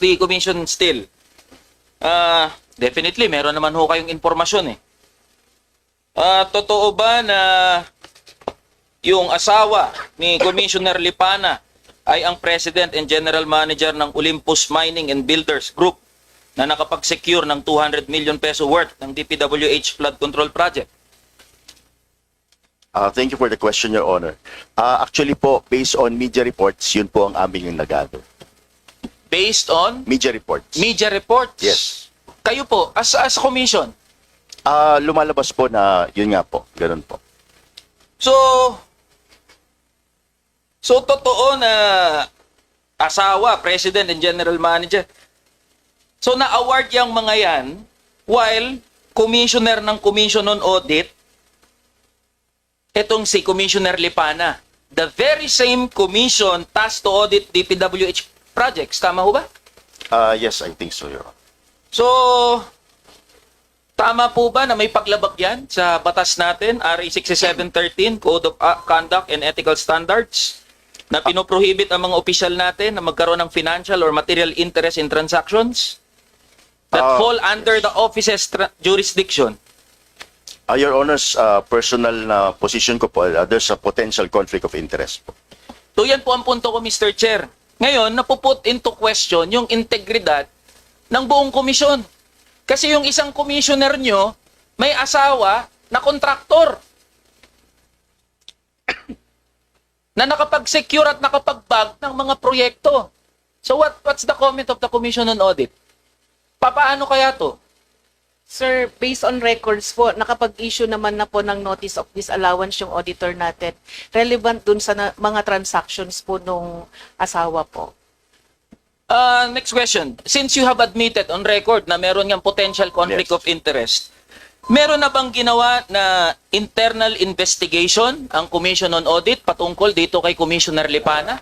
the commission still. Ah, definitely, meron naman ho kayong impormasyon eh. Ah, totoo ba na yung asawa ni Commissioner Lipana ay ang President and General Manager ng Olympus Mining and Builders Group na nakapag-secure ng 200 million peso worth ng DPWH flood control project? Uh, thank you for the question, Your Honor. Uh, actually po, based on media reports, yun po ang aming nagado. Based on Media reports. media reports? Yes. Kayo po, as, as commission, Ah, lumalabas po na yun nga po, ganun po. So, so totoo na asawa, president and general manager. So na-award yung mga yan while commissioner ng Commission on Audit, etong si Commissioner Lipana. The very same commission tasked to audit DPWH projects. Tama ho ba? Uh, yes, I think so, Your Honor. So, tama po ba na may paglabag yan sa batas natin, RA 6713, Code of uh, Conduct and Ethical Standards, na pinoprohibit ang mga opisyal natin na magkaroon ng financial or material interest in transactions that Ah, fall under the office's jurisdiction? Uh, Your Honor's uh, personal na position ko po, uh, there's a potential conflict of interest po. So yan po ang punto ko, Mr. Chair. Ngayon, napuput into question yung integridad ng buong komisyon. Kasi yung isang commissioner nyo, may asawa na kontraktor. na nakapag-secure at nakapag-bag ng mga proyekto. So what what's the comment of the Commission on Audit? Papaano kaya to? Sir, based on records po, nakapag-issue naman na po ng notice of disallowance yung auditor natin. Relevant dun sa na- mga transactions po nung asawa po. Uh, next question. Since you have admitted on record na meron ngang potential conflict Yes. of interest, meron na bang ginawa na internal investigation ang Commission on Audit patungkol dito kay Commissioner Lipana?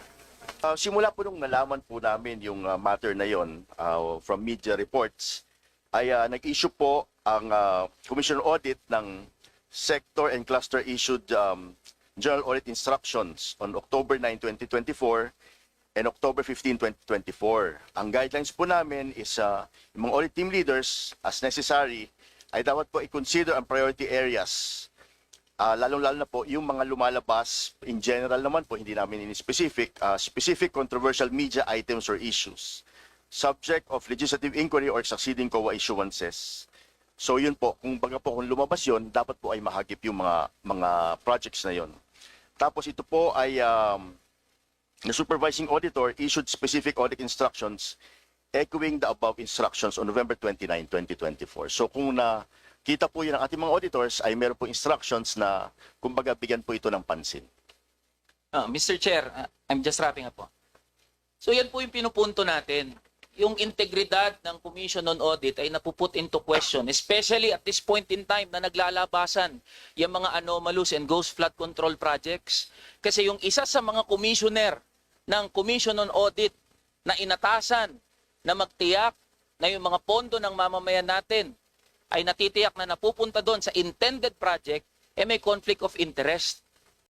Uh, simula po nung nalaman po namin yung uh, matter na yon uh, from media reports, ay uh, nag-issue po ang uh, Commission on Audit ng Sector and Cluster issued um, General Audit Instructions on October 9, 2024 and October 15, 2024. Ang guidelines po namin is uh, yung mga audit team leaders, as necessary, ay dapat po i-consider ang priority areas Ah, lalong-lalo na po yung mga lumalabas in general naman po hindi namin in specific ah, specific controversial media items or issues subject of legislative inquiry or succeeding COA issuances. So yun po, kung baga po kung lumabas yun, dapat po ay mahagip yung mga mga projects na yun. Tapos ito po ay um, the supervising auditor issued specific audit instructions echoing the above instructions on November 29, 2024. So kung na kita po yun ng ating mga auditors ay meron po instructions na kumbaga bigyan po ito ng pansin. Ah, Mr. Chair, ah, I'm just wrapping up po. So yan po yung pinupunto natin. Yung integridad ng Commission on Audit ay napuput into question, especially at this point in time na naglalabasan yung mga anomalous and ghost flood control projects. Kasi yung isa sa mga commissioner ng Commission on Audit na inatasan na magtiyak na yung mga pondo ng mamamayan natin ay natitiyak na napupunta doon sa intended project, eh may conflict of interest.